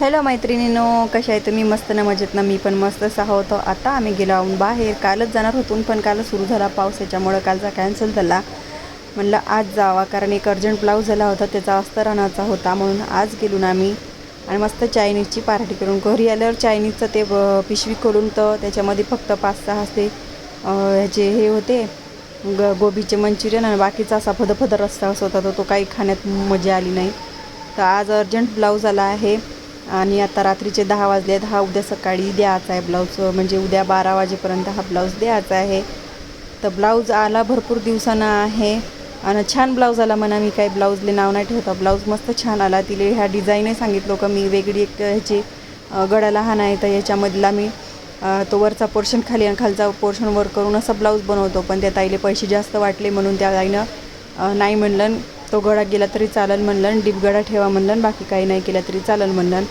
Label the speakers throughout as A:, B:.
A: Hello मैत्रिणीनो कशा आहे तुम्ही मस्त ना मजेत ना. मी पण मस्तच आहोत आता आम्ही गेलो आहोत बाहेर. कालच जाणार होतून पण काल सुरू झाला पाऊस. याच्यामुळं कालचा कॅन्सल झाला. म्हणलं आज जावा कारण एक अर्जंट ब्लाऊज झाला होता. त्याचा अस्तराणाचा होता म्हणून आज गेलो ना आम्ही. आणि मस्त चायनीजची पार्टी करून. घरी आल्यावर चायनीजचं ते पिशवी खोलून तर त्याच्यामध्ये फक्त पाच सहा ते ह्याचे हे होते ग गोबीचे मंचुरियन आणि बाकीचा असा फदफद रस्ता असा होता तर तो काही खाण्यात मजा आली नाही. तर आज अर्जंट ब्लाऊज आला आहे. आणि आता रात्रीचे दहा वाजले आहेत. हा उद्या सकाळी द्यायचा आहे ब्लाऊज. म्हणजे उद्या बारा वाजेपर्यंत हा ब्लाऊज द्यायचा आहे. तर ब्लाऊज आला भरपूर दिवसानं आहे. आणि छान ब्लाऊज आला म्हणा मी काही ब्लाऊजले नाव नाही ठेवता. ब्लाऊज मस्त छान आला. तिले ह्या डिझाईनही सांगितलं का मी वेगळी एक ह्याची गडा लहान आहे. तर ह्याच्यामधला मी तो वरचा पोर्शन खाली आणि खालचा पोर्शन वर करून असा ब्लाऊज बनवतो. पण त्या ताईले पैसे जास्त वाटले म्हणून त्या ताईनं नाही म्हणलं. तो गळा गेला तरी चालेल म्हणलं आणि डीप ठेवा म्हणलं बाकी काही नाही केलं तरी चालेल म्हणलं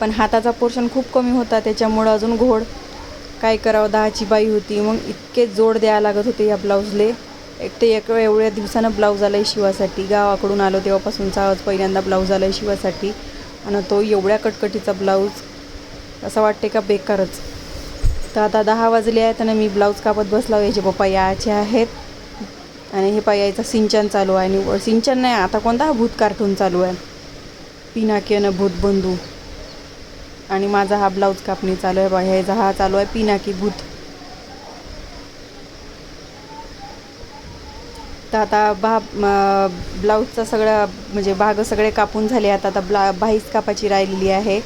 A: पण हाताचा पोर्शन खूप कमी होता त्याच्यामुळं अजून घोड. काय करावं दहाची बाई होती मग इतके जोड द्यायला लागत होते या ब्लाऊजले. एक ते एक एवढ्या दिवसानं ब्लाऊज आला आहे शिवासाठी. गावाकडून आलो तेव्हापासूनचा आज पहिल्यांदा ब्लाऊज आला आहे शिवासाठी. आणि तो एवढ्या कटकटीचा ब्लाऊज असं वाटते का बेकारच. तर आता दहा वाजले आहेत आणि मी ब्लाऊज कापत बसला याचे पप्पा याचे आहेत. आणि हे पाय यायचं सिंचन चालू आहे आणि सिंचन नाही आता कोणता? हा भूत कार्टून चालू आहे. पिनाकी आणि भूत बंधू. आणि माझा हा ब्लाऊज कापणी चालू आहे बा ह्याचा हा चालू आहे पिनाकी भूत. तर आता बा ब्लाऊजचा सगळा म्हणजे भाग सगळे कापून झाले. आता आता ब्ला बाहीच कापाची राहिलेली आहे.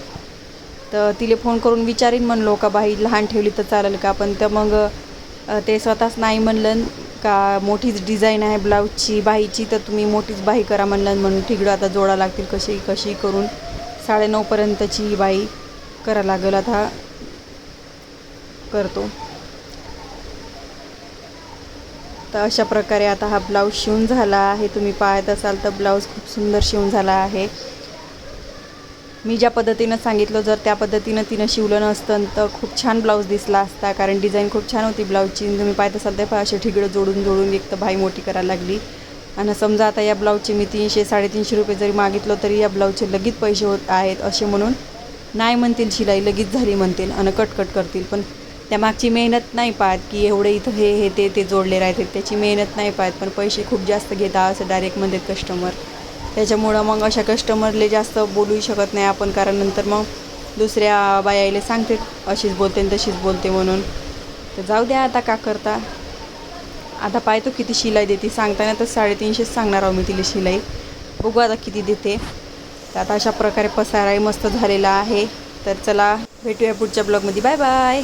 A: तर तिले फोन करून विचारीन म्हणलो का बाई लहान ठेवली तर चालेल का? पण तर मग ते स्वतःच नाही म्हणलं. का मोठीच डिझाईन आहे ब्लाऊजची बाहीची तर तुम्ही मोठीच बाही करा म्हणणार म्हणून ठिगडं आता जोडा लागतील कशी कशी करून. साडेनऊपर्यंतची ही बाई करा लागेल आता. करतो. तर अशा प्रकारे आता हा ब्लाऊज शिवून झाला आहे. तुम्ही पाहत असाल तर ब्लाऊज खूप सुंदर शिवून झाला आहे. मी ज्या पद्धतीनं सांगितलं जर त्या पद्धतीनं तिनं शिवलं नसतं तर खूप छान ब्लाऊज दिसला असता. कारण डिझाईन खूप छान होती ब्लाऊजची तुम्ही पाहत असाल तर असे ठिगडं जोडून जोडून एक तर भाई मोठी करायला लागली. आणि समजा आता या ब्लाऊजचे मी तीनशे साडेतीनशे रुपये जरी मागितलं तरी या ब्लाऊजचे लगेच पैसे होत आहेत असे म्हणून नाही म्हणतील शिलाई लगेच झाली म्हणतील आणि कटकट करतील. पण त्या मागची मेहनत नाही पाहत की एवढे इथं हे हे ते ते जोडले राहतात त्याची मेहनत नाही पाहत. पण पैसे खूप जास्त घेता असं डायरेक्ट म्हणतात कस्टमर त्याच्यामुळं मग अशा कस्टमरले जास्त बोलूही शकत नाही आपण कारण नंतर मग दुसऱ्या बायाईले सांगते अशीच बोलते आणि तशीच बोलते म्हणून. तर जाऊ द्या आता का करता. आता पाहतो किती शिलाई देते. सांगताना तर साडेतीनशेच सांगणार आहो मी तिला शिलाई. बघू आता किती देते. तर आता अशा प्रकारे पसाराही मस्त झालेला आहे. तर चला भेटूया पुढच्या ब्लॉगमध्ये बाय बाय